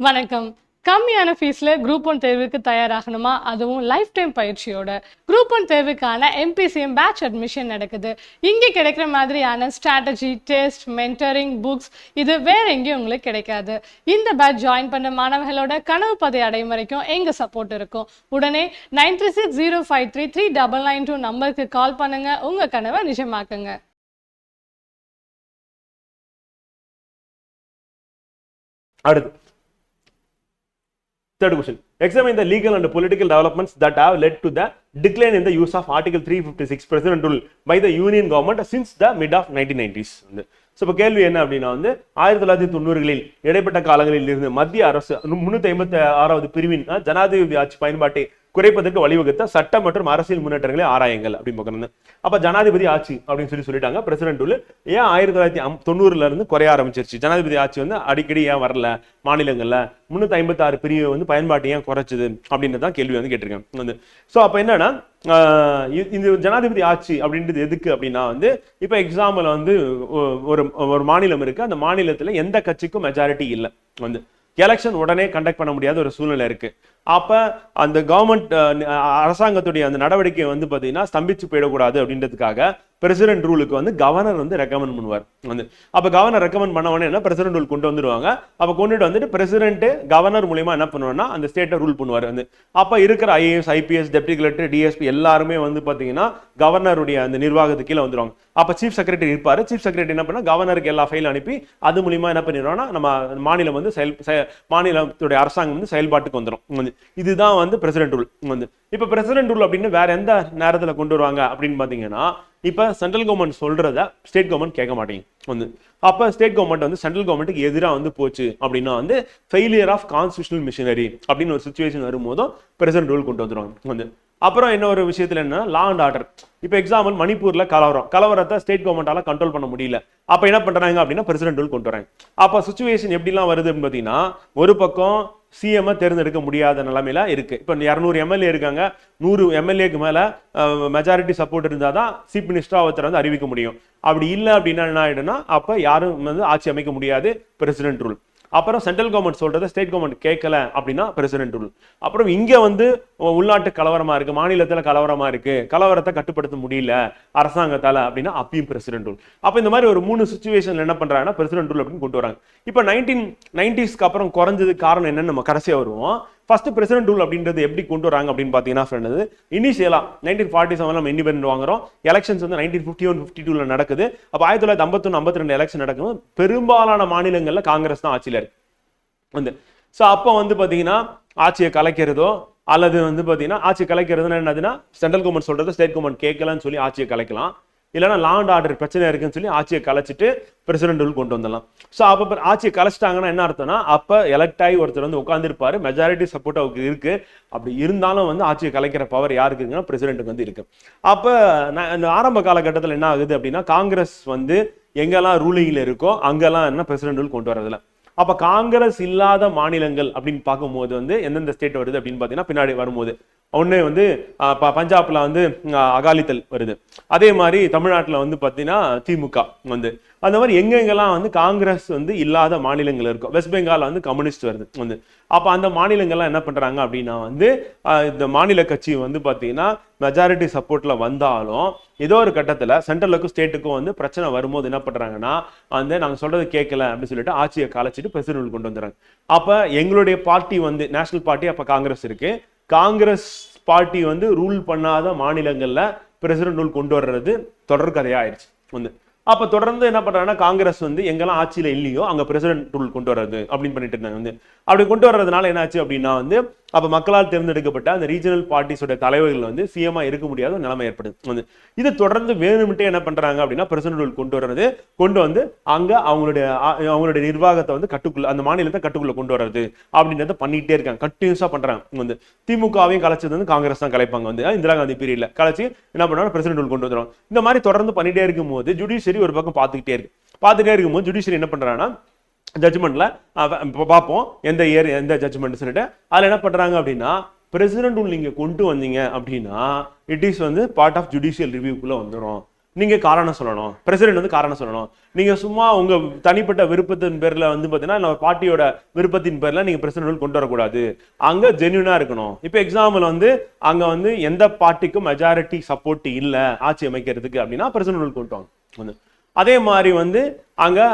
வணக்கம். கம்மியான ஃபீஸில் group one தேர்வுக்கு தயாராகணுமா? அதுவும் லைஃப் டைம் பயிற்சியோட. குரூப் ஒன் தேர்வுக்கான எம்பிசிஎம் பேட்ச் அட்மிஷன் நடக்குது. இங்கே கிடைக்கிற மாதிரியான ஸ்ட்ராட்டஜி டெஸ்ட் மென்டரிங் புக்ஸ் இது வேற எங்கேயும் உங்களுக்கு கிடைக்காது. இந்த பேட்ச் ஜாயின் பண்ண மாணவர்களோட கனவு பதை அடையும் வரைக்கும் எங்க சப்போர்ட் இருக்கும்? உடனே nine three six zero five three three double nine two நம்பருக்கு கால் பண்ணுங்க. உங்க கனவை நிஜமாக்குங்க. அடுத்து. Third question. Examine the legal and political developments that have led to the decline in the use of Article 356 President rule by the Union government since the mid of 1990s. So இப்போ கேள்வி என்ன அப்படின்னா வந்து ஆயிரத்தி தொள்ளாயிரத்தி தொண்ணூறுகளில் இடைப்பட்ட காலங்களில் இருந்து மத்திய அரசு முன்னூத்தி ஐம்பத்தி ஆறாவது பிரிவின் ஜனாதிபதி ஆட்சி பயன்பாட்டை குறைப்பதற்கு வழிவகுத்த சட்டம் மற்றும் அரசியல் முன்னேற்றங்களை ஆராயுங்கள் அப்படின்னு பார்க்கணும் அப்ப ஜனாதிபதி ஆட்சி அப்படின்னு சொல்லி சொல்லிட்டாங்க. பிரசிடென்ட் ரூல் ஏன் ஆயிரத்தி தொள்ளாயிரத்தி தொண்ணூறுல இருந்து குறைய ஆரம்பிச்சிருச்சு? ஜனாதிபதி ஆட்சி வந்து அடிக்கடி ஏன் வரல? மாநிலங்கள்ல முன்னூத்தி ஐம்பத்தி ஆறு பிரிவு வந்து பயன்பாட்டை ஏன் குறைச்சது? அப்படின்றதான் கேள்வி வந்து கேட்டிருக்கேன் வந்து ஸோ அப்ப என்னன்னா இந்த ஜனாதிபதி ஆட்சி அப்படின்றது எதுக்கு அப்படின்னா வந்து இப்போ எக்ஸாம்பிள் வந்து ஒரு ஒரு மாநிலம் இருக்குது அந்த மாநிலத்தில் எந்த கட்சிக்கும் மெஜாரிட்டி இல்லை. வந்து எலெக்ஷன் உடனே கண்டக்ட் பண்ண முடியாத ஒரு சூழ்நிலை இருக்குது அப்போ அந்த கவர்மெண்ட் அரசாங்கத்துடைய அந்த நடவடிக்கை வந்து பார்த்தீங்கன்னா ஸ்தம்பிச்சு போயிடக்கூடாது அப்படின்றதுக்காக பிரசிடென்ட் ரூலுக்கு வந்து கவர்னர் வந்து ரெக்கமெண்ட் பண்ணுவார். வந்து அப்ப கவர்னர் ரெக்கமெண்ட் பண்ண உடனே என்ன பிரசிடென்ட் ரூல் கொண்டு வந்துடுவாங்க. அப்போ கொண்டுட்டு வந்துட்டு பிரசிடென்ட் கவர்னர் மூலியமா என்ன பண்ணுவோம்னா அந்த ஸ்டேட்டை ரூல் பண்ணுவார். வந்து அப்போ இருக்கிற IAS IPS deputy collector DSP எல்லாருமே வந்து பாத்தீங்கன்னா கவர்னருடைய அந்த நிர்வாகத்துக்கு கீழே வந்துருவாங்க. அப்போ சீஃப் செக்ரட்டரி இருப்பார். சீஃப் செக்ரட்டரி என்ன பண்ணா கவர்னருக்கு எல்லா ஃபைல் அனுப்பி அது மூலியமா என்ன பண்ணிடுவாங்கன்னா நம்ம மாநிலம் வந்து செயல் மாநிலத்துடைய அரசாங்கம் வந்து செயல்பாட்டுக்கு வந்துடும் வந்து இதுதான் வந்து பிரசிடென்ட் ரூல் வந்து இப்போ பிரசிடென்ட் ரூல் அப்படின்னு வேற எந்த நேரத்தில் கொண்டு வருவாங்க அப்படின்னு பார்த்தீங்கன்னா இப்போ சென்ட்ரல் கவர்மெண்ட் சொல்கிறத ஸ்டேட் கவர்மெண்ட் கேட்க மாட்டேங்க வந்து அப்போ ஸ்டேட் கவர்மெண்ட் வந்து சென்ட்ரல் கவர்மெண்ட்டுக்கு எதிராக வந்து போச்சு அப்படின்னா வந்து ஃபெயிலியர் ஆஃப் கான்ஸ்டியூஷனல் மிஷினரி அப்படின்னு ஒரு சுச்சுவேஷன் வரும்போதும் பிரசிடென்ட் ரூல் கொண்டு வந்துருவாங்க. வந்து அப்புறம் என்ன ஒரு விஷயத்துல என்னன்னா லா அண்ட் ஆர்டர் இப்போ எக்ஸாம்பிள் மணிப்பூர்ல கலவரம். கலவரத்தை ஸ்டேட் கவர்மெண்டால கண்ட்ரோல் பண்ண முடியல. அப்ப என்ன பண்றாங்க அப்படின்னா பிரசிடென்ட் ரூல் கொண்டு வராங்க. அப்ப சுச்சுவேஷன் எப்படிலாம் வருதுன்னு பார்த்தீங்கன்னா ஒரு பக்கம் சிஎம் தேர்ந்தெடுக்க முடியாத நிலைமையில இருக்கு. இப்போ இரநூறு எம்எல்ஏ இருக்காங்க. நூறு எம்எல்ஏக்கு மேல மெஜாரிட்டி சப்போர்ட் இருந்தால் தான் சீஃப் மினிஸ்டர் ஒருத்தர் வந்து அறிவிக்க முடியும். அப்படி இல்லை அப்படின்னா என்ன ஆயிடும்னா அப்ப யாரும் வந்து ஆட்சி அமைக்க முடியாது பிரசிடென்ட் ரூல் அப்புறம் சென்ட்ரல் கவர்மெண்ட் சொல்கிறத ஸ்டேட் கவர்மெண்ட் கேட்கல அப்படின்னா பிரசிடென்ட் ரூல் அப்புறம் இங்கே வந்து உள்நாட்டு கலவரமாக இருக்கு மாநிலத்தில் கலவரமா இருக்கு கலவரத்தை கட்டுப்படுத்த முடியல அரசாங்கத்தால் அப்படின்னா அப்பயும் பிரசிடென்ட் ரூல் அப்போ இந்த மாதிரி ஒரு மூணு சுச்சுவேஷன்ல என்ன பண்ணுறாங்கன்னா பிரசிடென்ட் ரூல் அப்படின்னு கொண்டு வராங்க. இப்போ நைன்டீன் நைன்டிஸ்க்கு அப்புறம் குறைஞ்சது காரணம் என்னன்னு நம்ம கடைசியாக வருவோம். ஃபர்ஸ்ட் பிரசிடென்ட் ரூல் அப்படின்றது எப்படி கொண்டு வராங்க அப்படின்னு பார்த்தீங்கன்னா ஃப்ரெண்ட் இனிஷியலாக இனிஷியலா நைன்டீன் ஃபார்ட்டி செவன் நம்ம இண்டிபெண்ட் வாங்குறோம். எலெக்ஷன்ஸ் வந்து நைன்டீன் ஃபிஃப்டி ஒன் ஃபிஃப்டி டூல நடக்குது. அப்போ ஆயிரத்தி தொள்ளாயிரத்தி ஐம்பத்தொன்று ஐம்பத்தி ரெண்டு எலெக்ஷன் நடக்கும் பெரும்பாலான மாநிலங்களில் காங்கிரஸ் தான் ஆட்சியில் இருக்கு. வந்து ஸோ அப்போ வந்து பார்த்தீங்கன்னா ஆட்சியை கலைக்கிறதோ அல்லது வந்து பார்த்தீங்கன்னா ஆட்சி கலைக்கிறதுனா என்னதுன்னா சென்ட்ரல் கவர்மெண்ட் சொல்றது ஸ்டேட் கவர்மெண்ட் கேட்கலன்னு சொல்லி ஆட்சியை கலைக்கலாம். இல்லைன்னா லாண்ட் ஆர்டர் பிரச்சனை இருக்குன்னு சொல்லி ஆட்சியை கலைச்சிட்டு பிரசிடென்ட் ரூல் கொண்டு வந்துடலாம். ஸோ அப்போ ஆட்சியை கலைச்சிட்டாங்கன்னா என்ன அர்த்தம்னா அப்போ எலெக்ட் ஆகி ஒருத்தர் வந்து உட்காந்துருப்பாரு மெஜாரிட்டி சப்போர்ட் அவருக்கு இருக்கு. அப்படி இருந்தாலும் வந்து ஆட்சியை கலைக்கிற பவர் யாருக்கு இருக்குன்னா பிரசிடென்ட்டுக்கு வந்து இருக்கு. அப்போ நான் இந்த ஆரம்ப காலகட்டத்தில் என்ன ஆகுது அப்படின்னா காங்கிரஸ் வந்து எங்கெல்லாம் ரூலிங்கில் இருக்கோ அங்கெல்லாம் என்ன பிரசிடென்ட் ரூல் கொண்டு வரதில்லை அப்ப காங்கிரஸ் இல்லாத மாநிலங்கள் அப்படின்னு பார்க்கும்போது வந்து எந்தெந்த ஸ்டேட் வருது அப்படின்னு பார்த்தீங்கன்னா பின்னாடி வரும்போது. ஒண்ணு வந்து ஆஹ், பஞ்சாப்ல வந்து ஆஹ், அகாலிதள் வருது. அதே மாதிரி தமிழ்நாட்டுல வந்து பார்த்தீங்கன்னா திமுக வந்து. அந்த மாதிரி எங்கெங்கெல்லாம் வந்து காங்கிரஸ் வந்து இல்லாத மாநிலங்கள் இருக்கும் வெஸ்ட் பெங்காலில் வந்து கம்யூனிஸ்ட் வருது வந்து. அப்போ அந்த மாநிலங்கள்லாம் என்ன பண்ணுறாங்க அப்படின்னா வந்து இந்த மாநில கட்சி வந்து பார்த்தீங்கன்னா மெஜாரிட்டி சப்போர்ட்டில் வந்தாலும் ஏதோ ஒரு கட்டத்தில் சென்ட்ரலுக்கும் ஸ்டேட்டுக்கும் வந்து பிரச்சனை வரும்போது என்ன பண்ணுறாங்கன்னா வந்து நாங்கள் சொல்கிறது கேட்கல அப்படின்னு சொல்லிட்டு ஆட்சியை கலைச்சிட்டு பிரசிடென்ட் கொண்டு வந்துடுறாங்க. அப்போ எங்களுடைய பார்ட்டி வந்து நேஷனல் பார்ட்டி அப்போ காங்கிரஸ் இருக்குது காங்கிரஸ் பார்ட்டி வந்து ரூல் பண்ணாத மாநிலங்களில் பிரசிடென்ட் ரூல் கொண்டு வர்றது தொடர் கதையா ஆயிடுச்சு வந்து. அப்போ தொடர்ந்து என்ன பண்ணுறாங்கன்னா காங்கிரஸ் வந்து எங்கெல்லாம் ஆட்சியில் இல்லையோ அங்கே பிரசிடென்ட் ரூல் கொண்டு வர்றது அப்படின்னு பண்ணிட்டு இருந்தாங்க வந்து. அப்படி கொண்டு வர்றதுனால என்னாச்சு அப்படின்னா வந்து அப்போ மக்களால் தேர்ந்தெடுக்கப்பட்ட அந்த ரீஜனல் பார்ட்டிஸோட தலைவர்கள் வந்து சிஎமாக இருக்க முடியாத நிலைமை ஏற்படுது. வந்து இது தொடர்ந்து வேணும்ட்டே என்ன பண்ணுறாங்க அப்படின்னா பிரசிடென்ட் ரூல் கொண்டு வர்றது கொண்டு வந்து அங்கே அவங்களுடைய அவங்களுடைய நிர்வாகத்தை வந்து கட்டுக்குள்ள அந்த மாநிலத்தை கட்டுக்குள்ள கொண்டு வர்றது அப்படின்றத பண்ணிகிட்டே இருக்காங்க. கண்டினியூஸாக பண்ணுறாங்க வந்து திமுகவையும் கலைச்சது வந்து காங்கிரஸ் தான் கலைப்பாங்க. வந்து இந்திரா காந்தி பீரியடில் கலைச்சி என்ன பண்ணுவாங்க? பிரசிடென்ட் ரூல் கொண்டு வந்துடும் இந்த மாதிரி தொடர்ந்து பண்ணிகிட்டே இருக்கும்போது ஜுடிஷியரி ஒரு பக்கம் பார்த்துக்கிட்டே இருக்கு. பார்த்துட்டே இருக்கும்போது ஜுடிஷியரி என்ன ஜட்ஜ்மெண்ட்டில் இப்போ பார்ப்போம் எந்த இயர் எந்த ஜட்ஜ்மெண்ட் சொல்லிட்டு. அதில் என்ன பண்ணுறாங்க அப்படின்னா பிரசிடென்ட் ரூல் நீங்கள் கொண்டு வந்தீங்க அப்படின்னா இட் இஸ் வந்து பார்ட் ஆஃப் ஜுடிஷியல் ரிவ்யூக்குள்ளே வந்துடும் நீங்கள் காரணம் சொல்லணும். பிரசிடென்ட் வந்து காரணம் சொல்லணும். நீங்கள் சும்மா உங்கள் தனிப்பட்ட விருப்பத்தின் பேரில் வந்து பார்த்தீங்கன்னா நம்ம பார்ட்டியோட விருப்பத்தின் பேரில் நீங்கள் பிரசிடென்ட் ரூல் கொண்டு வரக்கூடாது. அங்கே ஜென்யூனாக இருக்கணும். இப்போ எக்ஸாம்பிள் வந்து அங்கே வந்து எந்த பார்ட்டிக்கும் மெஜாரிட்டி சப்போர்ட் இல்லை ஆட்சி அமைக்கிறதுக்கு அப்படின்னா பிரசிடென்ட் ரூல் கொண்டு வாங்க. வந்து அதே மாதிரி வந்து அங்கே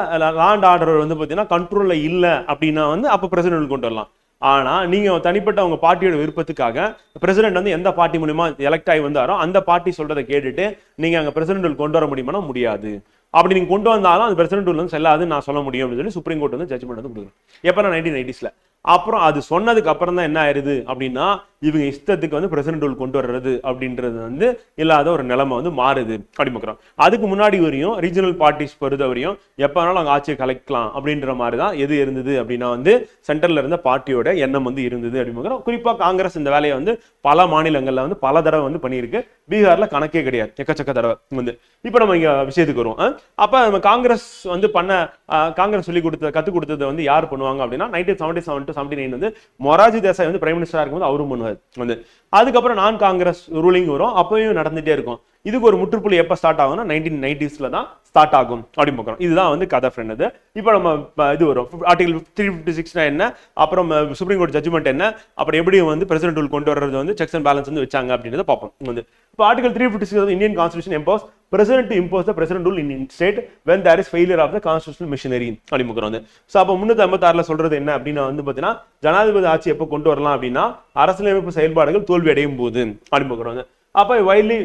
லாண்ட் ஆர்டர் வந்து பார்த்தீங்கன்னா கண்ட்ரோலில் இல்லை அப்படின்னா வந்து அப்போ பிரசிடென்ட் கொண்டு வரலாம். ஆனால் நீங்கள் தனிப்பட்ட அவங்க பார்ட்டியோட விருப்பத்துக்காக பிரசிடென்ட் வந்து எந்த பார்ட்டி மூலியமா எலெக்ட் ஆகி வந்தாரோ அந்த பார்ட்டி சொல்றதை கேட்டுட்டு நீங்கள் அங்கே பிரசிடென்ட் கொண்டு வர முடியுமானா முடியாது. அப்படி நீங்கள் கொண்டு வந்தாலும் அந்த பிரசிடென்ட் வந்து செல்லாதுன்னு நான் சொல்ல முடியும் அப்படின்னு சொல்லி சுப்ரீம் கோர்ட் வந்து ஜட்ஜ்மெண்ட் வந்து கொடுக்குறேன் எப்போ? நைன்டீன் நைன்டிஸில் அப்புறம் அது சொன்னதுக்கு அப்புறம் தான் என்ன ஆயிருது அப்படின்னா இவங்க இஷ்டத்துக்கு வந்து பிரசிடென்ட் ரூல் கொண்டு வர்றது அப்படின்றது வந்து இல்லாத ஒரு நிலைமை வந்து மாறுது. அப்படி பார்க்குறோம். அதுக்கு முன்னாடி வரையும் ரீஜனல் பார்ட்டிஸ் பொறுத்த வரையும் எப்போ வேணாலும் அவங்க ஆட்சியை கலைக்கலாம் அப்படின்ற மாதிரி தான் எது இருந்தது அப்படின்னா வந்து சென்டரில் இருந்த பார்ட்டியோட எண்ணம் வந்து இருந்தது அப்படின்னு பார்க்குறோம். குறிப்பாக காங்கிரஸ் இந்த வேலையை வந்து பல மாநிலங்களில் வந்து பல தடவை வந்து பண்ணியிருக்கு. பீகாரில் கணக்கே கிடையாது. எக்கச்சக்க தடவை வந்து. இப்போ நம்ம இங்கே விஷயத்துக்கு வருவோம். அப்போ நம்ம காங்கிரஸ் வந்து பண்ண காங்கிரஸ் சொல்லி கொடுத்த கற்றுக் கொடுத்ததை வந்து யார் பண்ணுவாங்க அப்படின்னா nineteen seventy seven to seventy nine வந்து மொராஜி தேசாய் வந்து பிரைம் மினிஸ்டராக இருக்கும்போது அவரும் பண்ணுவார். வந்து அதுக்கப்புறம் நான் காங்கிரஸ் ரூலிங் வரும் அப்பயும் நடந்துட்டே இருக்கும். இதுக்கு ஒரு முற்றுப்புள்ளி எப்போ ஸ்டார்ட் ஆகும்னா நைன்டீன் நைன்டிஸ்ல தான் ஸ்டார்ட் ஆகும் அப்படின்னு பார்க்குறோம். இதுதான் வந்து கதை ஃப்ரெண்ட் இது. இப்போ நம்ம இது வரும் ஆர்டிகல் த்ரீ ஃபிஃப்டி சிக்ஸ்னா என்ன? அப்புறம் சுப்ரீம் கோர்ட் ஜட்ஜ்மெண்ட் என்ன? அப்புறம் எப்படி வந்து பிரசிடென்ட் ரூல் கொண்டு வர்றது வந்து செக்ஸ் அண்ட் பேலன்ஸ் வந்து வச்சாங்க அப்படின்றத பார்ப்போம். வந்து இப்போ article three fifty six Indian constitution impose president impose the president rule in state when there is failure of the constitutional machinery அப்படின்னு பார்க்குறோம் வந்து. ஸோ அப்போ முன்னூற்றி ஐம்பத்தாறுல சொல்றது என்ன அப்படின்னா வந்து பார்த்தீங்கன்னா ஜனாதிபதி ஆட்சி எப்போ கொண்டு வரலாம் அப்படின்னா அரசியலமைப்பு செயல்பாடுகள் தோல்வி அடையும் போது அப்படின்னு பார்க்குறோம் வந்து. அப்போ வைட்லி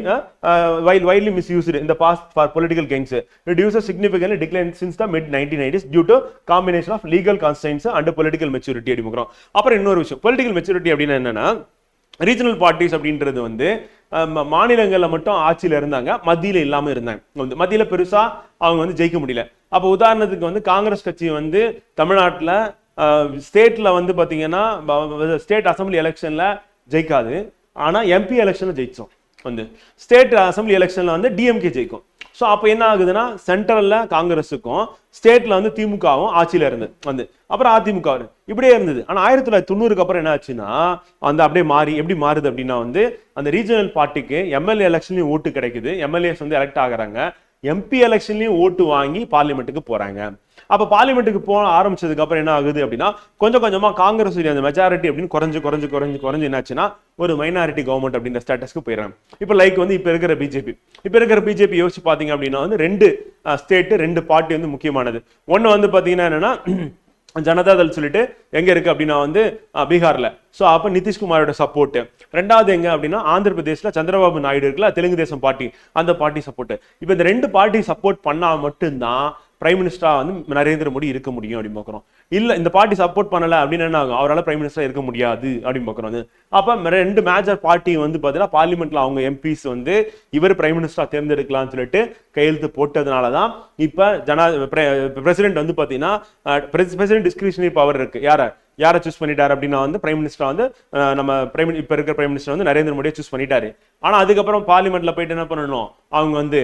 வைல் வைட்லி மிஸ்யூஸ்டு இந்த past for political gains it uses significantly decline since the mid nineteen nineties due to combination of legal constraints and political maturity அப்படிங்கிறோம் அப்புறம் இன்னொரு விஷயம் பொலிட்டிக்கல் மெச்சூரிட்டி அப்படின்னா என்னன்னா ரீஜனல் பார்ட்டிஸ் அப்படின்றது வந்து மாநிலங்களில் மட்டும் ஆட்சியில் இருந்தாங்க மத்தியில் இல்லாமல் இருந்தாங்க. வந்து பெருசாக அவங்க வந்து ஜெயிக்க முடியல. அப்போ உதாரணத்துக்கு வந்து காங்கிரஸ் கட்சி வந்து தமிழ்நாட்டில் ஸ்டேட்டில் வந்து பார்த்தீங்கன்னா ஸ்டேட் அசம்பிளி எலெக்ஷனில் ஜெயிக்காது. ஆனால் எம்பி எலெக்ஷனில் ஜெயிச்சோம். வந்து ஸ்டேட் அசம்பிளி எலெக்ஷனில் வந்து டிஎம்கே ஜெயிக்கும். ஸோ அப்போ என்ன ஆகுதுன்னா சென்ட்ரலில் காங்கிரஸுக்கும் ஸ்டேட்டில் வந்து திமுகவும் ஆட்சியில் இருந்து வந்து அப்புறம் அதிமுக இப்படியே இருந்தது. ஆனால் ஆயிரத்தி தொள்ளாயிரத்தி தொண்ணூறுக்கு அப்புறம் என்ன ஆச்சுன்னா அந்த அப்படியே மாறி எப்படி மாறுது அப்படின்னா வந்து அந்த ரீஜனல் பார்ட்டிக்கு எம்எல்ஏ எலெக்ஷன்லையும் ஓட்டு கிடைக்குது. எம்எல்ஏஸ் வந்து எலெக்ட் ஆகுறாங்க. எம்பி எலெக்ஷன்லையும் ஓட்டு வாங்கி பார்லிமெண்ட்டுக்கு போகிறாங்க அப்போ பார்லிமெண்ட்டுக்கு போக ஆரம்பிச்சதுக்கு அப்புறம் என்ன ஆகுது அப்படின்னா கொஞ்சம் கொஞ்சமாக காங்கிரஸ் அந்த மெஜாரிட்டி அப்படின்னு குறைஞ்சு குறைஞ்சு குறைஞ்சு குறைஞ்சு என்னாச்சுன்னா ஒரு மைனாரிட்டி கவர்மெண்ட் அப்படின்ற ஸ்டேட்டஸ்க்கு போயிடுறாங்க. இப்போ லைக் வந்து இப்போ இருக்கிற பிஜேபி இப்போ இருக்கிற பிஜேபி யோசிச்சு பார்த்தீங்க அப்படின்னா வந்து ரெண்டு ஸ்டேட்டு ரெண்டு பார்ட்டி வந்து முக்கியமானது. ஒன்று வந்து பார்த்தீங்கன்னா என்னன்னா ஜனதாதள் சொல்லிட்டு எங்க இருக்கு அப்படின்னா வந்து பீகார்ல. ஸோ அப்போ நிதிஷ்குமாரோட சப்போர்ட் ரெண்டாவது எங்க அப்படின்னா ஆந்திர பிரதேசில் சந்திரபாபு நாயுடு இருக்குல்ல தெலுங்கு தேசம் பார்ட்டி அந்த பார்ட்டி சப்போர்ட் இப்போ இந்த ரெண்டு பார்ட்டி சப்போர்ட் பண்ணா மட்டும்தான் பிரைம் மினிஸ்டராக வந்து நரேந்திர மோடி இருக்க முடியும் அப்படின்னு பார்க்குறோம். இல்லை இந்த பார்ட்டி சப்போர்ட் பண்ணலை அப்படின்னு என்ன ஆகும்? அவரால் பிரைம் மினிஸ்டராக இருக்க முடியாது அப்படின்னு பார்க்குறோம். வந்து ரெண்டு மேஜர் பார்ட்டி வந்து பார்த்தீங்கன்னா பார்லிமெண்ட்டில் அவங்க எம்பிஸ் வந்து இவர் பிரைம் மினிஸ்டராக தேர்ந்தெடுக்கலாம்னு சொல்லிட்டு கையெழுத்து போட்டதுனால தான் இப்போ ஜனா பிரசிடென்ட் வந்து பார்த்தீங்கன்னா பிரசிடென்ட் டிஸ்கிரிஷனரி பவர் இருக்குது யாரை? யாரை சூஸ் பண்ணிட்டாரு அப்படின்னா வந்து பிரைம் மினிஸ்டர் வந்து நம்ம பிரைம் இப்ப இருக்கிற பிரைம் மினிஸ்டர் வந்து நரேந்திர மோடியை சூஸ் பண்ணிட்டாரு. ஆனா அதுக்கப்புறம் பார்லிமெண்ட்ல போயிட்டு என்ன பண்ணணும்? அவங்க வந்து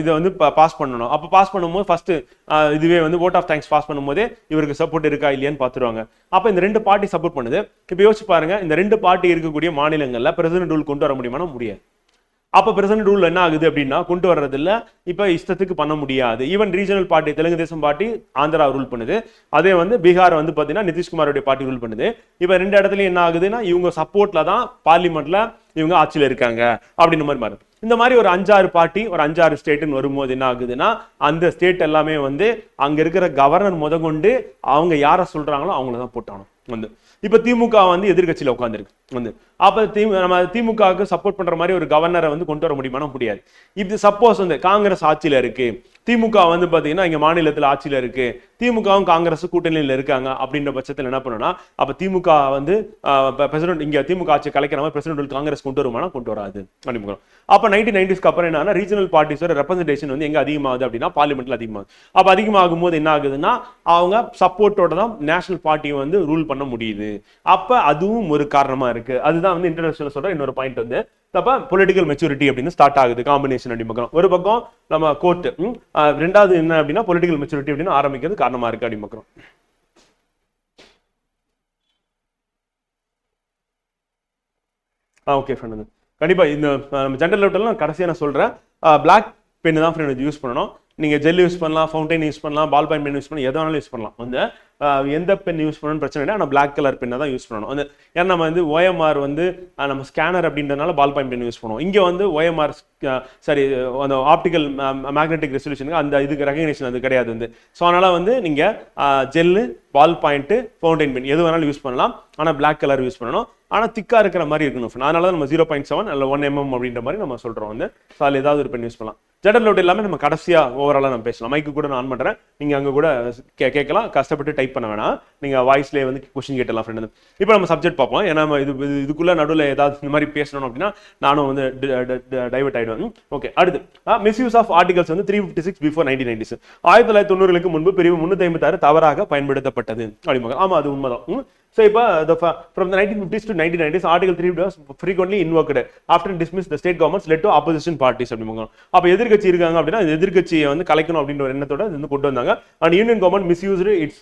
இதை வந்து பாஸ் பண்ணணும். அப்ப பாஸ் பண்ணும்போது ஃபர்ஸ்ட் இதுவே வந்து ஓட் ஆஃப் தேங்க்ஸ் பாஸ் பண்ணும்போதே இவருக்கு சப்போர்ட் இருக்கா இல்லையான்னு பார்த்துருவாங்க அப்ப இந்த ரெண்டு பார்ட்டி சப்போர்ட் பண்ணுது. இப்ப யோசிச்சு பாருங்க இந்த ரெண்டு பார்ட்டி இருக்கக்கூடிய மாநிலங்கள்ல பிரசிடென்ட் ரூல் கொண்டு வர முடியுமானா முடியாது. அப்போ பிரசன்ட் ரூல் என்ன ஆகுது அப்படின்னா கொண்டு வர்றது இப்போ இஷ்டத்துக்கு பண்ண முடியாது. Even regional party Telugu Desam party Andhra rule பண்ணுது. அதே வந்து பீகார் வந்து பார்த்தீங்கன்னா நிதிஷ்குமாரோடைய பார்ட்டி ரூல் பண்ணுது. இப்போ ரெண்டு இடத்துலையும் என்ன ஆகுதுன்னா இவங்க சப்போர்ட்ல தான் பார்லிமெண்ட்ல இவங்க ஆட்சியில் இருக்காங்க அப்படின்னு மாதிரி மாறும் இந்த மாதிரி ஒரு அஞ்சாறு பார்ட்டி ஒரு அஞ்சாறு ஸ்டேட்டுன்னு வரும்போது என்ன ஆகுதுன்னா அந்த ஸ்டேட் எல்லாமே வந்து அங்கே இருக்கிற கவர்னர் முதற்கொண்டு அவங்க யாரை சொல்கிறாங்களோ அவங்கள தான் போட்டானோ வந்து இப்போ திமுக வந்து எதிர்கட்சியில் உட்காந்துருக்கு வந்து அப்போ திமு நம்ம திமுகவுக்கு சப்போர்ட் பண்ணுற மாதிரி ஒரு கவர்னரை வந்து கொண்டு வர முடியுமானா முடியாது. இது சப்போஸ் வந்து காங்கிரஸ் ஆட்சியில் இருக்குது திமுக வந்து பார்த்தீங்கன்னா இங்கே மாநிலத்தில் ஆட்சியில் இருக்கு. திமுகவும் காங்கிரஸ் கூட்டணியில் இருக்காங்க அப்படின்ற பட்சத்தில் என்ன பண்ணுன்னா அப்போ திமுக வந்து பிரசிடென்ட் இங்கே திமுக ஆட்சி கலைக்கிற மாதிரி பிரசிடென்ட் காங்கிரஸ் கொண்டு வருமானா கொண்டு வராது. அப்படின்னு அப்போ நைன்டீன் நைன்டிஸ்க்கு அப்புறம் என்னன்னா ரீஜனல் பார்ட்டிஸோட ரெப்ரஸன்டேஷன் வந்து எங்கே அதிகமாகுது அப்படின்னா பார்லிமெண்ட்ல அதிகமாகுது. அப்போ அதிகமாகும் போது என்ன ஆகுதுன்னா அவங்க சப்போர்ட்டோட தான் நேஷனல் பார்ட்டியை வந்து ரூல் பண்ண முடியுது. அப்போ அதுவும் ஒரு காரணமாக இருக்கு. அதுதான் வந்து இன்டர்நேஷனல் சொல்கிற இன்னொரு பாயிண்ட் வந்து அப்போ பொலிட்டிக்கல் மெச்சூரிட்டி அப்படின்னு ஸ்டார்ட் ஆகுது காம்பினேஷன் அப்படி ஒரு பக்கம் நம்ம கோர்ட் ரெண்டாவது என்ன அப்படின்னா பொலிட்டிக்கல் மெச்சூரிட்டி அப்படின்னு ஆரம்பிக்கிறது காரணமா இருக்கு அப்படி பார்க்கணும் ஆ ஓகே ஃப்ரெண்ட் கண்டிப்பா இந்த நம்ம ஜென்ரல் லெவலில் கடைசியா நான் சொல்றேன். பிளாக் பென் தான் ஃப்ரெண்ட் யூஸ் பண்ணணும். நீங்கள் ஜெல் யூஸ் பண்ணலாம் ஃபவுண்டைன் யூஸ் பண்ணலாம் பால் பாயிண்ட் பென் யூஸ் பண்ணலாம் எது வேணாலும் யூஸ் பண்ணலாம். வந்து எந்த பென் யூஸ் பண்ணணும்னு பிரச்சனை இல்லை. ஆனால் பிளாக் கலர் பெண்ணை தான் யூஸ் பண்ணணும். வந்து ஏன்னா நம்ம வந்து ஓஎம்ஆர் வந்து நம்ம ஸ்கேனர் அப்படின்றதுனால பால் பாயிண்ட் பென் யூஸ் பண்ணுவோம். இங்கே வந்து ஓஎம்ஆர் சரி அந்த ஆப்டிக்கல் மேக்னெட்டிக் ரெசல்யூஷனுக்கு அந்த இதுக்கு ரெகக்னேஷன் அது கிடையாது வந்து. ஸோ அதனால் வந்து நீங்கள் gel ball point fountain pen எது வேணாலும் யூஸ் பண்ணலாம். ஆனால் பிளாக் கலர் யூஸ் பண்ணணும். ஆனால் திக்காக இருக்கிற மாதிரி இருக்கணும் அதனால தான் நம்ம ஜீரோ பாயிண்ட் செவன் இல்லை ஒன் எம்எம் அப்படின்ற மாதிரி நம்ம சொல்கிறோம் வந்து. ஸோ அதில் ஏதாவது ஒரு பென் யூஸ் பண்ணலாம். ஜெனரல் நோட் எல்லாமே நம்ம கடைசியாக ஓவராலாக நம்ம பேசலாம். மைக்கு கூட நான் ஆன் பண்ணுறேன் நீங்கள் அங்கே கூட கே கேட்கலாம். கஷ்டப்பட்டு டைப் பண்ண வேணாம். நீங்கள் வாய்ஸ்லேயே வந்து கொஸ்டின் கேட்டலாம் ஃப்ரெண்டு இப்போ நம்ம சப்ஜெக்ட் பார்ப்போம். ஏன்னா இது இது- இதுக்குள்ள நடுவில் ஏதாவது இந்த மாதிரி பேசணும் அப்படின்னா நானும் வந்து டைவர்ட் ஆகிடுவேன் ஓகே அடுத்து மிஸ்யூஸ் ஆஃப் ஆர்டிகல்ஸ் வந்து three fifty six before nineteen nineties ஆயிரத்தி தொள்ளாயிரத்தி தொண்ணூறுகளுக்கு முன்பு பிரிவு முன்னூற்றி ஐம்பத்தாறு தவறாக பயன்படுத்தப்பட்டது. அப்படிம்பாங்க. ஆமாம் அது உண்மைதான். ஸோ இப்போ the fa- from the 1950s to 1990s article 3 was frequently invoked. After dismiss the state governments led to opposition parties அப்படிம்பாங்க அப்போ எதிர்கட்சி இருக்காங்க அப்படின்னா அந்த எதிர்க்கட்சியை வந்து கலைக்கணும் அப்படின்ற ஒரு எண்ணத்தோட வந்து கொண்டு வந்தாங்க. And union government misused its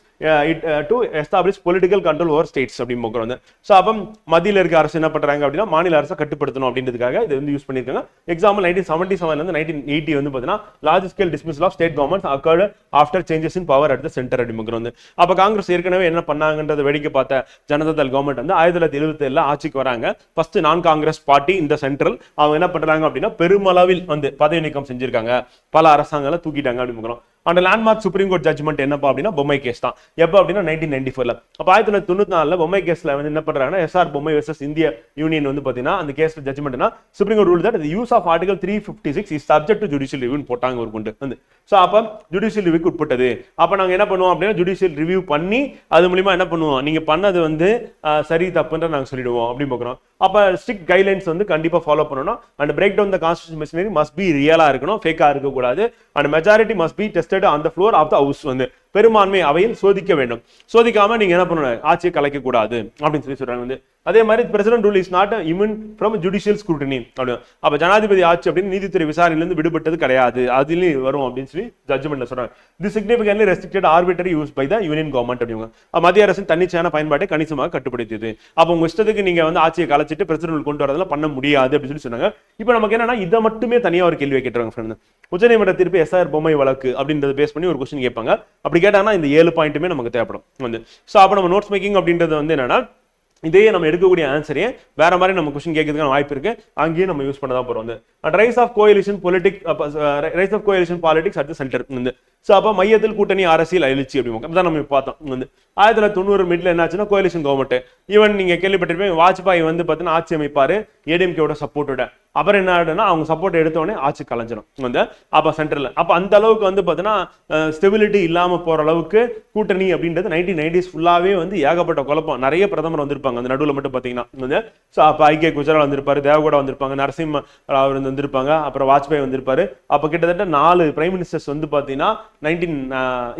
it to establish political control over states அப்படின்னு வந்து. ஸோ அப்போ மத்தியில் இருக்க அரசு என்ன பண்ணுறாங்க அப்படின்னா மாநில அரசை கட்டுப்படுத்தணும் அப்படின்றதுக்காக இது வந்து யூஸ் பண்ணியிருக்காங்க. எக்ஸாம்பிள் நைன்டீன் செவன்டி செவன்லேருந்து நைன்டீன் எயிட்டி வந்து பார்த்தீங்கன்னா large scale dismiss of state government occurred after changes in power at the centre அப்படிங்கிற வந்து. அப்போ காங்கிரஸ் ஏற்கனவே என்ன பண்ணாங்கன்றத வேடிக்கை பார்த்த ஜனதாதள் கவர்மெண்ட் வந்து ஆயிரத்தி தொள்ளாயிரத்தி எழுபத்தி ஏழுல ஆட்சிக்கு வராங்க. ஃபர்ஸ்ட் நான் காங்கிரஸ் பார்ட்டி இந்த சென்ட்ரல் அவங்க என்ன பண்றாங்க அப்படின்னா பெருமளவில் வந்து பதவி நீக்கம் செஞ்சிருக்காங்க. பல அரசாங்கங்களை தூக்கிட்டாங்க அப்படின்னு அந்த லேண்ட்மார்க் சுப்ரீம் கோர்ட் ஜட்மெண்ட் என்னப்பா அப்படின்னா பொம்மை கேஸ் தான். எப்போ அப்படின்னா நைன்டீன் நைன்டி ஃபோர்ல அப்போ ஆயிரத்தி தொள்ளாயிரத்தி தொண்ணூத்தி நாலில் பொம்மை கேஸ்ல வந்து என்ன பண்றாங்கன்னா எஸ்ஆர் பொம்மை வெர்சஸ் இந்திய யூனியன் வந்து பார்த்தீங்கன்னா அந்த கேஸ்ல ஜட்மெண்ட்னா supreme court rule that use of article three fifty six is subject to judicial review போட்டாங்க ஒரு குண்டு. வந்து. ஸோ அப்போ ஜுடிஷியல் ரிவ்யூக்கு உட்பட்டது. அப்போ நாங்கள் என்ன பண்ணுவோம் அப்படின்னா ஜுடிஷியல் ரிவ்யூ பண்ணி அது மூலியமா என்ன பண்ணுவோம்? நீங்கள் பண்ணது வந்து சரி தப்புன்ற நாங்கள் சொல்லிடுவோம் அப்படின்னு பார்க்குறோம் அப்போ ஸ்ட்ரிக்ட் கைட்லைன்ஸ் வந்து கண்டிப்பாக ஃபாலோ பண்ணணும். And break down the constitution machinery must be ரியலாக இருக்கணும். ஃபேக்காக இருக்கக்கூடாது. And majority must be tested on the floor of the house வந்து. பெரும்பான்மை அவையில் சோதிக்க வேண்டும். சோதிக்காம நீங்க என்ன பண்ணணும்? ஆட்சியை கலைக்க கூடாது அப்படின்னு சொல்லி சொல்றாங்க. வந்து அதே மாதிரி president rule is not immune from judicial scrutiny அப்படின்னு. அப்ப ஜனாதிபதி ஆட்சி அப்படின்னு நீதித்துறை விசாரணையிலிருந்து விடுபட்டது கிடையாது. அதுலயும் வரும் அப்படின்னு சொல்லி ஜட்ஜ்மெண்ட்ல சொல்றாங்க. The significantly restricted arbitrary use by the union government அப்படிங்க மத்திய அரசின் தன்னிச்சையான பயன்பாட்டை கணிசமாக கட்டுப்படுத்தியது. அப்ப உங்க இஷ்டத்துக்கு நீங்க வந்து ஆட்சியை கலைச்சிட்டு பிரசிடென்ட் ரூல் கொண்டு வரதெல்லாம் பண்ண முடியாது அப்படின்னு சொல்லி சொன்னாங்க. இப்போ நமக்கு என்னன்னா இதை மட்டுமே தனியா ஒரு கேள்வி கேட்டுருவாங்க ஃப்ரெண்ட் உச்சநீதிமன்ற தீர்ப்பு எஸ்ஆர் பொம்மை வழக்கு அப்படின்றத பேஸ் பண்ணி ஒரு கொஸ்டின் கேட்பாங்க. அப்படி கேட்டாங்கன்னா இந்த ஏழு பாயிண்ட்டுமே நமக்கு தேவைப்படும். வந்து ஸோ அப்போ நம்ம நோட்ஸ் மேக்கிங் அப்படின்றது வந்து என்னன்னா இதே நம்ம எடுக்கக்கூடிய ஆன்சரே வேற மாதிரி நம்ம கொஸ்டின் கேட்கறதுக்கான வாய்ப்பு இருக்கு. அங்கேயும் நம்ம யூஸ் பண்ண தான் போறோம். வந்து rise of coalition politic rise of coalition politics at centre வந்து ஸோ அப்போ மையத்தில் கூட்டணி அரசியல் எழுச்சி அப்படிங்க தான் நம்ம பார்த்தோம். வந்து ஆயிரத்தி தொள்ளாயிரத்தி தொண்ணூறு மிட்ல என்னாச்சுன்னா கோயலிஷன் கவர்மெண்ட் ஈவன் நீங்கள் கேள்விப்பட்டிருப்பீங்க வாஜ்பாய் வந்து பார்த்தீங்கன்னா ஆட்சி அமைப்பார் ஏடிஎம்கேவோட சப்போர்ட்டோட அப்புறம் என்ன ஆகுதுன்னா அவங்க சப்போர்ட் எடுத்த உடனே ஆட்சி கலைஞ்சிடும் வந்து அப்போ சென்டரில் அப்போ அந்த அளவுக்கு வந்து பார்த்தீங்கன்னா ஸ்டெபிலிட்டி இல்லாமல் போற அளவுக்கு கூட்டணி அப்படின்றது நைன்டீன் நைன்டிஸ் ஃபுல்லாவே வந்து ஏகப்பட்ட குழப்பம். நிறைய பிரதமர் வந்திருப்பாங்க. அந்த நடுவில் மட்டும் பார்த்தீங்கன்னா வந்து ஸோ அப்போ ஐகே குஜரால் வந்திருப்பாரு தேவகோடா வந்திருப்பாங்க நரசிம்ம அவர் வந்து வந்திருப்பாங்க அப்புறம் வாஜ்பாய் வந்திருப்பாரு. அப்போ கிட்டத்தட்ட நாலு பிரைம் மினிஸ்டர்ஸ் வந்து பார்த்தீங்கன்னா நைன்டீன்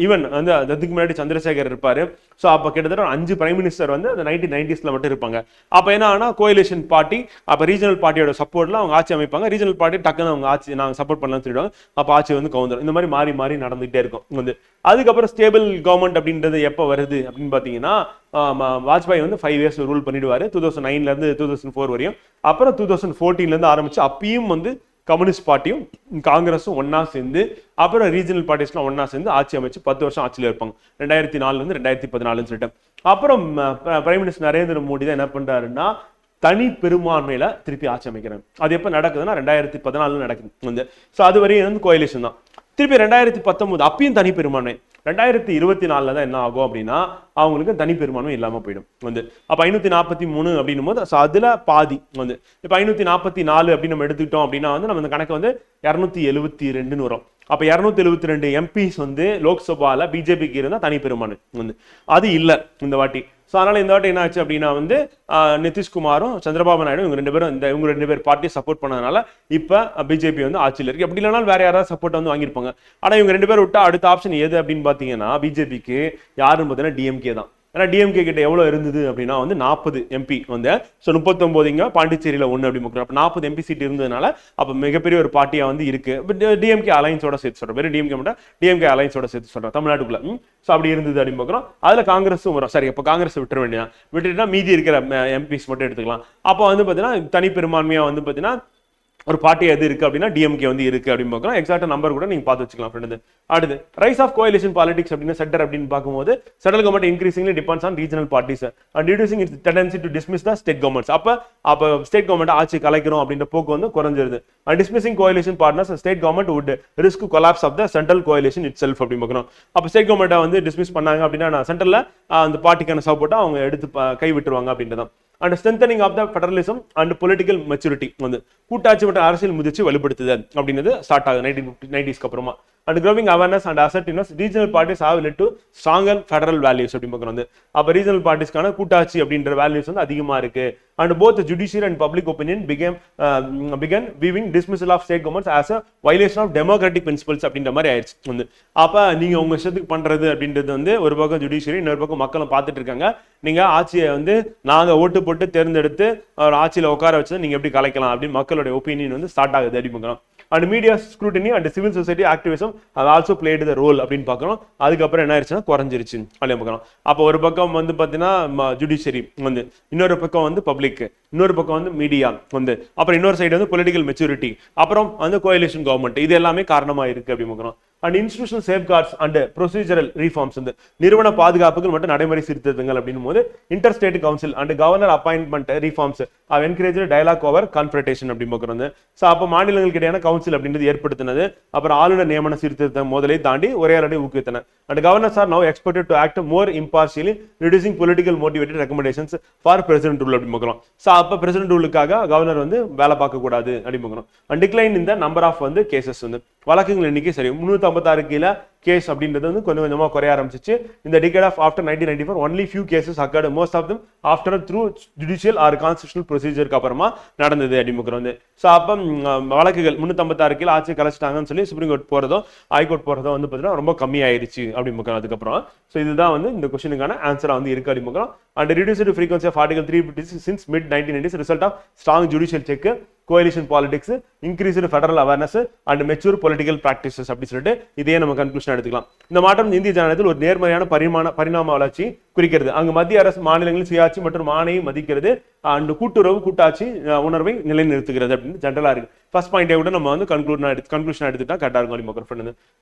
ஈவன் வந்து அதுக்கு முன்னாடி சந்திரசேகர் இருப்பார். ஸோ அப்போ கிட்டத்தட்ட அஞ்சு பிரைம் மினிஸ்டர் வந்து அந்த நைன்டீன் நைன்டிஸில் மட்டும் இருப்பாங்க. அப்போ என்ன ஆனால் கோயிலேஷன் பார்ட்டி அப்போ ரீஜனல் பார்ட்டியோட சப்போர்ட்டில் அவங்க ஆட்சி அமைப்பாங்க. ரீஜனல் பார்ட்டி டக்குன்னு அவங்க ஆட்சி நாங்கள் சப்போர்ட் பண்ணலாம்னு சொல்லிடுவாங்க. அப்போ ஆட்சி வந்து கவுந்தரும். இந்த மாதிரி மாறி மாறி நடந்துகிட்டே இருக்கும். வந்து அதுக்கப்புறம் ஸ்டேபிள் கவர்மெண்ட் அப்படின்றது எப்போ வருது அப்படின்னு பார்த்தீங்கன்னா வாஜ்பாய் வந்து ஃபைவ் இயர்ஸ் ரூல் பண்ணிடுவாரு. டூ தௌசண்ட் நைன்லேருந்து டூ தௌசண்ட் ஃபோர் வரையும். அப்புறம் டூ தௌசண்ட் ஃபோர்டீன்லேருந்து ஆரம்பிச்சு அப்பயும் வந்து கம்யூனிஸ்ட் பார்ட்டியும் காங்கிரஸும் ஒன்றா சேர்ந்து அப்புறம் ரீஜனல் பார்ட்டிஸ்லாம் ஒன்றா சேர்ந்து ஆட்சி அமைச்சு பத்து வருஷம் ஆட்சியில் இருப்பாங்க. ரெண்டாயிரத்தி நாலுலேருந்து ரெண்டாயிரத்தி பதினாலுன்னு சொல்லிட்டு. அப்புறம் பிரைம் மினிஸ்டர் நரேந்திர மோடி தான் என்ன பண்றாருன்னா தனி பெரும்பான்மையில திருப்பி ஆட்சி அமைக்கிறாங்க அது எப்போ நடக்குதுன்னா ரெண்டாயிரத்தி பதினாலுல நடக்குது. வந்து ஸோ அது வரையும் வந்து கோயிலேஷன் தான். திருப்பி ரெண்டாயிரத்தி பத்தொன்பது அப்பயும் தனி பெரும்பான்மை. ரெண்டாயிரத்தி இருபத்தி நாலில் தான் என்ன ஆகும் அப்படின்னா அவங்களுக்கு தனிப்பெருமானம் இல்லாமல் போயிடும். வந்து அப்போ ஐநூற்றி நாற்பத்தி மூணு அப்படின்னும் போது அதில் பாதி வந்து இப்போ ஐநூற்றி நாற்பத்தி நாலு அப்படின்னு நம்ம எடுத்துக்கிட்டோம் அப்படின்னா வந்து நம்ம இந்த கணக்கு வந்து இரநூத்தி எழுபத்தி ரெண்டுன்னு வரும். அப்போ இரநூத்தி எழுபத்தி ரெண்டு எம்பிஸ் வந்து லோக்சபாவில் பிஜேபிக்கு இருந்தால் தனிப்பெருமானம் வந்து அது இல்லை இந்த வாட்டி. ஸோ அதனால் இந்த வாட்டி என்ன ஆச்சு அப்படின்னா வந்து நிதிஷ்குமாரும் சந்திரபாபு நாயுடு இவங்க ரெண்டு பேரும் இந்த இவங்க ரெண்டு பேர் பார்ட்டியை சப்போர்ட் பண்ணதுனால இப்போ பிஜேபி வந்து ஆட்சியில் இருக்கு. அப்படி இல்லைனாலும் வேற யாராவது சப்போர்ட் வந்து வாங்கியிருப்பாங்க. ஆனால் இவங்க ரெண்டு பேர் விட்டா அடுத்த ஆப்ஷன் எது அப்படின்னு பார்த்தீங்கன்னா பிஜேபிக்கு யாருன்னு பார்த்தீங்கன்னா டிஎம்கே தான். ஏன்னா டிஎம்கே கிட்ட எவ்வளோ இருந்தது அப்படின்னா வந்து நாற்பது எம்பி வந்து. ஸோ முப்பத்தொம்போதுங்க பாண்டிச்சேரியில் ஒன்று அப்படி முக்கியம் அப்போ நாற்பது எம்பி சீட் இருந்ததுனால அப்போ மிகப்பெரிய ஒரு பார்ட்டியாக வந்து இருக்கு. டிஎம்கே அலைன்ஸோட uh, சேர்த்து சொல்கிறேன் வெறும் டிஎம்கே மட்டும் டிஎம்கே அலைன்ஸோட சேர்த்து சொல்கிறேன் தமிழ்நாட்டுக்குள்ள. ஸோ அப்படி இருந்தது அப்படின்னு பார்க்குறோம். அதில் காங்கிரஸும் வரும். சரி அப்போ காங்கிரஸ் விட்டுற வேண்டியதான் விட்டுட்டுனா மீதி இருக்கிற எம்பிஸ் மட்டும் எடுத்துக்கலாம். அப்போ வந்து பார்த்தீங்கன்னா தனி பெரும்பான்மையாக வந்து பார்த்தீங்கன்னா ஒரு பார்ட்டி எது இருக்கு அப்படின்னா டிஎம்கே வந்து இருக்கு அப்படின்னு பார்க்கலாம். எக்ஸாக்ட் நம்பர் கூட நீங்க பார்த்து வச்சுக்கலாம் ஃப்ரெண்ட் அடுத்து ரைஸ் ஆஃப் கோயிலேஷன் பாலிடிக்ஸ் அப்படின்னு சென்டர் அப்படின்னு பார்க்கும்போது central government increasingly depends on regional parties and reducing its tendency to dismiss the state governments அப்போ அப்போ ஸ்டேட் கவர்மெண்ட் ஆட்சி கலைக்கிறோம் அப்படின்ற போக்கு வந்து குறைஞ்சிருது. And dismissing coalition partners state government would risk collapse of the central coalition itself அப்படின்னு பார்க்கணும். அப்போ ஸ்டேட் கவர்மெண்ட்டை வந்து டிஸ்மிஸ் பண்ணாங்க அப்படின்னா நான் சென்ட்ரல்ல அந்த பார்ட்டிக்கான சப்போர்ட்டை அவங்க எடுத்து கை விட்டுருவாங்க அப்படின்றதான் and strengthening of the federalism and political maturity வந்து கூட்டாட்சி மற்றும் அரசியல் முதிர்ச்சி வலுப்படுத்துதல் அப்படின்றது ஸ்டார்ட் ஆகுது. நைன்டீன் ஃபிஃப்டி நைன்டிஸ்க்கு அப்புறமா. And growing awareness and assertiveness regional parties have led to stronger federal values அப்படின்னு பார்க்கணும் வந்து. அப்போ ரீஜனல் பார்ட்டிஸ்க்கான கூட்டாட்சி அப்படின்ற வேல்யூஸ் வந்து அதிகமாக இருக்கு. And both judicial and public opinion became began viewing dismissal of state governments as a violation of democratic principles அப்படின்ற மாதிரி ஆயிடுச்சு வந்து. அப்போ நீங்கள் உங்கள் விஷயத்துக்கு பண்ணுறது அப்படின்றது வந்து ஒரு பக்கம் ஜுடிஷியரி இன்னொரு பக்கம் மக்களும் பார்த்துட்டு இருக்காங்க. நீங்கள் ஆட்சியை வந்து நாங்கள் ஓட்டு போட்டு தேர்ந்தெடுத்து ஒரு ஆட்சியில் உட்கார வச்சு நீங்கள் எப்படி கலைக்கலாம் அப்படின்னு மக்களுடைய ஒப்பீனியன் வந்து ஸ்டார்ட் ஆகுது அப்படி பார்க்கலாம் and media scrutiny and civil society activism அது ஆல்சோ பிளேடு த ரோல் அப்படின்னு பார்க்குறோம் அதுக்கப்புறம் என்ன ஆயிடுச்சுன்னா குறைஞ்சிருச்சு. அப்படின்னு பார்க்குறோம் அப்போ ஒரு பக்கம் வந்து பார்த்தீங்கன்னா ஜுடிஷியரி வந்து இன்னொரு பக்கம் வந்து பப்ளிக் இன்னொரு பக்கம் வந்து மீடியா வந்து அப்புறம் இன்னொரு சைடு வந்து பொலிட்டிக்கல் மெச்சூரிட்டி அப்புறம் வந்து கோயிலேஷன் கவர்மெண்ட் இது எல்லாமே காரணமாக இருக்குது அப்படின்னு பார்க்குறோம் and institutional safeguards and procedural reforms வந்து நிறுவன பாதுகாப்புகள் மட்டும் நடைமுறை சீர்திருத்தங்கள் அப்படின்னு போது inter state council and governor appointment reforms of encourage dialogue over confrontation அப்படின்னு பார்க்குறது ஸோ அப்போ மாநிலங்களுக்கு இடையான கவுன்சில் அப்படின்றது ஏற்படுத்தினது. அப்புறம் ஆளுநர் நியமன சீர்திருத்தம் முதலே தாண்டி ஒரே அடி ஊக்குவித்தன. And governors are now expected to act more impartially reducing political motivated recommendations for president rule அப்படின்னு பார்க்குறோம் ஸோ அப்போ பிரசிடென்ட் ரூலுக்காக கவர்னர் வந்து வேலை பார்க்கக்கூடாது அப்படின்னு பார்க்குறோம் அண்ட் டிக்ளைன் இந்த நம்பர் ஆஃப் வந்து கேசஸ் வந்து. வழக்குகள் எண்ணிக்கை சரி முந்நூற்றி ஐம்பத்தாறு கீழே கேஸ் அப்படின்றது வந்து கொஞ்சம் கொஞ்சமாக குறைய ஆரம்பிச்சிச்சு. இந்த decade of after nineteen ninety four only few cases occurred most of them after through judicial or constitutional ப்ரொசீஜருக்கு அப்புறமா நடந்தது அப்படின்னு வந்து. ஸோ அப்போ வழக்குகள் முந்நூற்றம்பத்தாறு கீழே ஆட்சி கலைச்சிட்டாங்கன்னு சொல்லி சுப்ரீம் கோர்ட் போகிறதும் ஹைகோர்ட் போகிறதும் வந்து பார்த்தீங்கன்னா ரொம்ப கம்மியாயிருச்சு அப்படின்னு அதுக்கப்புறம். ஸோ இதுதான் வந்து இந்த கொஸ்டினுக்கான ஆன்சராக வந்து இருக்கு அடிமுகம் and reduced frequency of article three fifty since mid nineteen nineties result of strong judicial check coalition politics increased federal awareness and mature political practices அப்படின்னு சொல்லிட்டு இதே நம்ம கன்க்ளூஷன் எடுத்துக்கலாம். இந்த மாற்றம் இந்திய ஜனநாயகத்தில் ஒரு நேர்மறையான பரிமாண பரிணாம வளர்ச்சி குறிக்கிறது. அங்கு மத்திய அரசு மாநிலங்களில் சுயாட்சி மற்றும் ஆணையை மதிக்கிறது. அண்ட் கூட்டுறவு கூட்டாட்சி உணர்வை நிலைநிறுத்துகிறது அப்படின்னு ஜென்ரலா இருக்கு. ஃபர்ஸ்ட் பாயிண்டே கூட நம்ம வந்து கன்க்ளூட் கன்க்ளூஷன் எடுத்துட்டா கரெக்டாக இருக்கும் அப்படின்னு